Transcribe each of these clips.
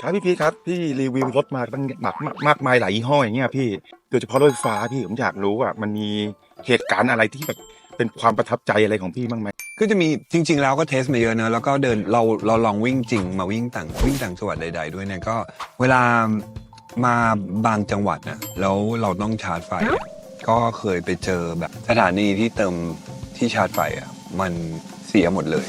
ครับพี่พีชครับพี่รีวิวรถมาตั้งมากมากมากมายหลายยี่ห้ออย่างเงี้ยพี่โดยเฉพาะรถไฟฟ้าพี่ผมอยากรู้ว่ามันมีเหตุการณ์อะไรที่แบบเป็นความประทับใจอะไรของพี่บ้างไหมก็จะมีจริง ๆ แล้วก็เทสมาเยอะเนอะแล้วก็เดินเราเราลองวิ่งจริง มาวิ่งต่างวิ่งต่างจังหวัดใด ๆ ด้วยเนี่ยก็เวลามาบางจังหวัดนะแล้วเราต้องชาร์จไฟอะก็เคยไปเจอแบบสถานีที่เติมที่ชาร์จไฟอะมัน เสียหมดเลย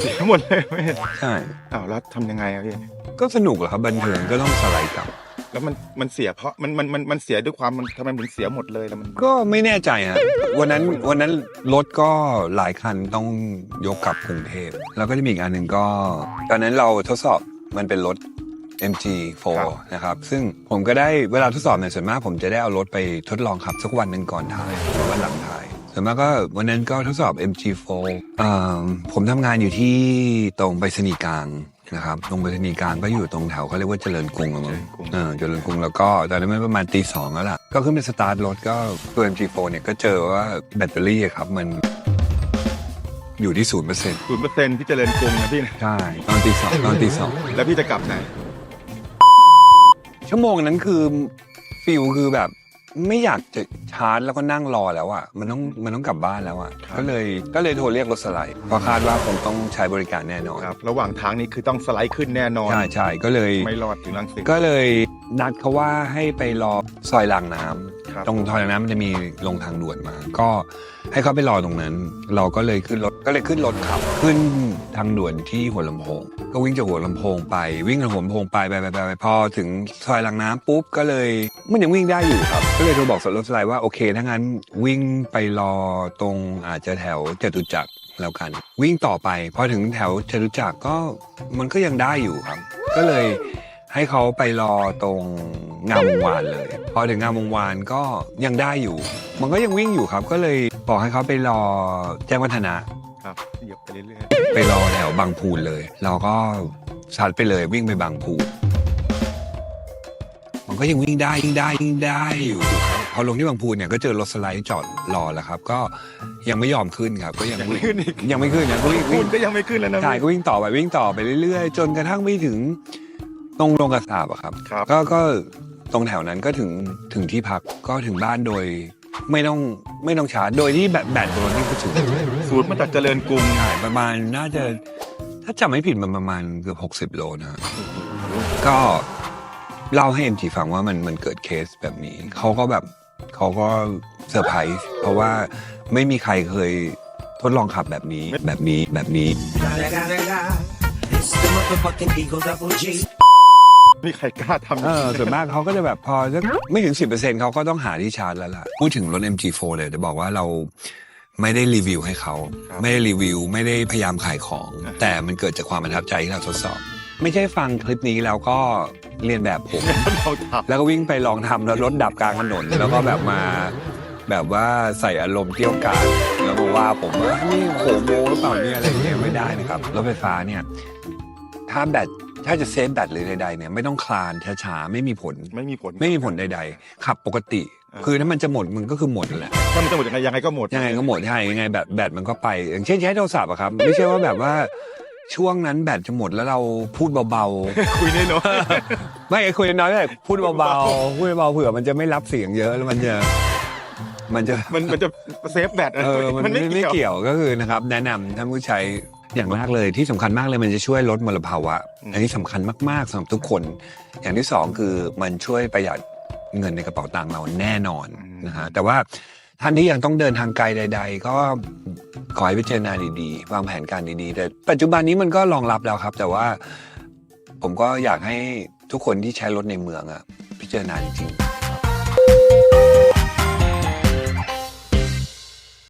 เสียหมดเลยไหมใช่ อ้าวแล้วทำยังไงอะพี่ ก็สนุกเหรอครับบันเทิงก็ต้องสไลด์กลับ แล้วมันมันเสียเพราะมันมันมันมันเสียด้วยความมันทำไมถึงเสียหมดเลยแล้วมันก็ไม่แน่ใจฮะวันนั้นวันนั้นรถก็หลายคันต้องยกกลับกรุงเทพแล้วก็จะมีอีกอันหนึ่งก็ ตอนนั้นเราทดสอบมันเป็นรถ MG4 นะครับ ซึ่งผมก็ได้เวลาทดสอบเนี่ยส่วนมากผมจะได้เอารถไปทดลองขับสักวันหนึ่งก่อนถ่ายหรือวันหลังถ่าย ส่วนมากก็วันนั้นก็ทดสอบ MG4 อ่าผมทำงานอยู่ที่ตรงไปรษณีย์กลางนะครับตรงไปรษณีย์กลางก็อยู่ตรงแถวเขาเรียกว่าเจริญกรุงอะมั้งเออเจริญกรุงแล้วก็ตอนนั้นมันประมาณตีสองแล้วล่ะ ก็ขึ้นไปสตาร์ทรถก็ตัว MG4 เนี่ยก็เจอว่าแบตเตอรี่อะครับมันอยู่ที่ศูนย์เปอร์เซ็นต์ศูนย์เปอร์เซ็นต์ที่เจริญกรุงนะพี่นะใช่ตอนตีสองตอนตีสองแล้วพี่จะกลับไหนชั่วโมงนั้นคือฟิลคือแบบ ไม่อยากจะชาร์จแล้วก็นั่งรอแล้วอะมันต้องมันต้องกลับบ้านแล้วอะครับก็เลยก็เลยโทรเรียกรถสไลด์เพราะคาดว่าคงต้องใช้บริการแน่นอนครับระหว่างทางนี้คือต้องสไลด์ขึ้นแน่นอนใช่ใช่ก็เลยไม่รอดถึงลังสิตก็เลยนัดเขาว่าให้ไปรอซอยรางน้ำครับ ตรงซอยรางน้ำมันจะมีลงทางด่วนมา ก็ให้เขาไปรอตรงนั้น เราก็เลยขึ้นรถก็เลยขึ้นรถขับ ขึ้นทางด่วนที่หัวลำโพง ก็วิ่งจากหัวลำโพงไป วิ่งจากหัวลำโพงไปไปไปไปไปพอถึงซอยรางน้ำปุ๊บก็เลยมันยังวิ่งได้อยู่ครับ ก็เลยโทรบอกรถสไลด์ว่าโอเคถ้างั้นวิ่งไปรอตรงอาจจะแถวจตุจักรแล้วกัน วิ่งต่อไปพอถึงแถวจตุจักรก็มันก็ยังได้อยู่ครับ ก็เลย ให้เขาไปรอตรงงามวงวานเลย พอถึงงามวงวานก็ยังได้อยู่ มันก็ยังวิ่งอยู่ครับ ก็เลยบอกให้เขาไปรอแจ้งวัฒนะครับเหยียบไปเรื่อยไปรอแถวบางพูนเลย เราก็ชัดไปเลยวิ่งไปบางพูนมันก็ยังวิ่งได้วิ่งได้วิ่งได้อยู่ครับพอลงที่บางพูนเนี่ยก็เจอรถสไลด์จอดรอแล้วครับ ก็ยังไม่ยอมขึ้นครับ ก็ยังๆยังวิ่ไม่งขึ้นอีกยังไม่ขึ้นนะก็วิ่งคุวิ่ณงก็ยังไม่ขึ้นแล้วนะใช่พี่ก็วิ่งต่อไปวิ่งต่อไปเรื่อยๆ จนกระทั่งไม่ถึง ตรงโรงกระสาบอะครับ ครับ ก็ก็ตรงแถวนั้นก็ถึงถึงที่พักก็ถึงบ้านโดย ไม่ต้องไม่ต้องชาร์จโดยที่แบตแบตตัวนี่ก็ถึงศูนย์มาจากเจริญกรุงใช่ประมาณน่าจะถ้าจำไม่ผิดมันประมาณเกือบหกสิบ60 โลนะฮะก็เล่าให้เอ็มจีฟังว่ามันมันเกิดเคสแบบนี้ เขาก็แบบเขาก็เซอร์ไพรส์เพราะว่าไม่มีใครเคยทดลองขับแบบนี้แบบนี้แบบนี้ It's the motherfucking Eagle Double G. มีใครกล้าทำเออส่วนมากเขาก็จะแบบพอสักไม่ถึง 10%เขาก็ต้องหาที่ชาร์จแล้วล่ะ พูดถึงรถ MG4 เลยจะบอกว่าเราไม่ได้รีวิวให้เขา ไม่ได้รีวิว ไม่ได้พยายามขายของ แต่มันเกิดจากความประทับใจที่เราทดสอบ ไม่ใช่ฟังคลิปนี้แล้วก็เรียนแบบผมเราทแล้วก็วิ่งไปลองทำแล้วรถดับกลางถนนแล้วก็แบบมาแบบว่าใส่อารมณ์เกี่ยวกาดแล้วมาว่าผมว่านี่โหโมหรือเปล่าเนี่ยอะไรเงี้ยไม่ได้นะครับรถไฟฟ้าเนี่ย ถ้าแบต ถ้าจะเซฟแบตหรือใดๆเนี่ยไม่ต้องคลานช้าๆไม่มีผลำไม่มีผลไม่มีผลใด ๆ ขับปกติอ่าคือถ้ามันจะหมดมันก็คือหมดนั่นแหละถ้ามันจะหมดยังไงยังไงก็หมดยังไงก็หมดใช่ยังไงแบตแบตมันก็ไป อย่างเช่นใช้โทรศัพท์อะครับ ไม่ใช่ว่าแบบว่าช่วงนั้นแบตจะหมดแล้วเราพูดเบาคุยน้อยๆไม่ไอ้คุยน้อยๆเลยพูดเบาๆพูดเบาๆเผื่อมันจะไม่รับเสียงเยอะแล้วมันจะมันจะๆมันมันจะเซฟแบตเออมันไม่ไม่เกี่ยวก็คือนะครับ แนะนำท่านผู้ใช้ อย่างแรกเลยที่สำคัญมากเลยมันจะช่วยลดมลภาวะ อันนี้สำคัญมากๆสำหรับทุกคน อย่างที่สองคือมันช่วยประหยัดเงินในกระเป๋าตังค์เราแน่นอนนะฮะแต่ว่าท่านที่ยังต้องเดินทางไกลใด ๆ ก็ขอให้พิจารณาดีๆ วางแผนการดีๆ แต่ปัจจุบันนี้มันก็รองรับแล้วครับ แต่ว่าผมก็อยากให้ทุกคนที่ใช้รถในเมืองอะพิจารณาจริงๆ